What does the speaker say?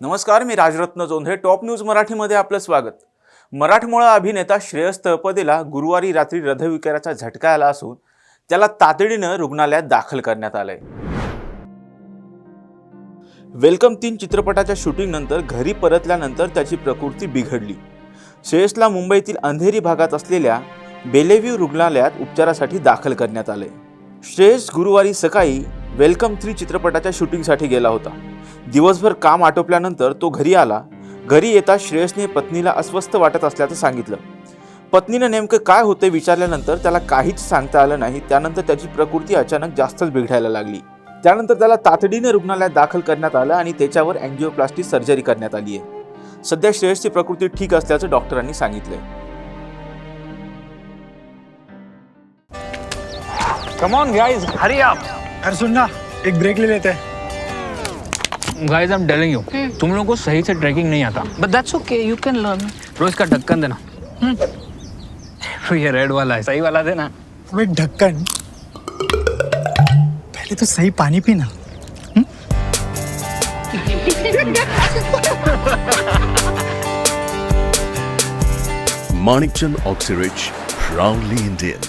नमस्कार मी Rajratna Jondhe. Top news मराठीमध्ये आपलं स्वागत. मराठमोळा अभिनेता श्रेयस तळपदेला गुरुवारी रात्री हृदयविकाराचा झटका आला असून त्याला तातडीनं रुग्णालयात दाखल करण्यात आलंय. वेलकम तीन चित्रपटाच्या शूटिंगनंतर घरी परतल्यानंतर त्याची प्रकृती बिघडली. श्रेयसला मुंबईतील अंधेरी भागात असलेल्या बेलेव्ह्यू रुग्णालयात उपचारासाठी दाखल करण्यात आले श्रेयस गुरुवारी सकाळी वेलकम थ्री चित्रपटाच्या शूटिंगसाठी गेला होता. दिवसभर काम आटोपल्यानंतर तो घरी आला. घरी येता श्रेयसने पत्नीला अस्वस्थ वाटत असल्याचं सांगितलं. पत्नीनं नेमकं काय होते विचारल्यानंतर त्याला काहीच सांगता आलं नाही. त्यानंतर त्याची प्रकृती अचानक जास्तच बिघडायला लागली. त्यानंतर त्याला तातडीने रुग्णालयात दाखल करण्यात आलं आणि त्याच्यावर अँजिओप्लास्टिक सर्जरी करण्यात आली आहे सध्या श्रेयसची प्रकृती ठीक असल्याचं डॉक्टरांनी सांगितलंय. Come on guys hurry up अरे सुन ना एक ब्रेक ले लेते हैं। Guys I am telling you तुम लोगों को सही से ट्रैकिंग नहीं आता। But that's okay, you can learn. रोज का ढक्कन देना। तो ये रेड वाला है सही वाला देना। अबे ढक्कन। पहले तो सही पानी पीना। Manikchand Oxyrich, proudly Indian.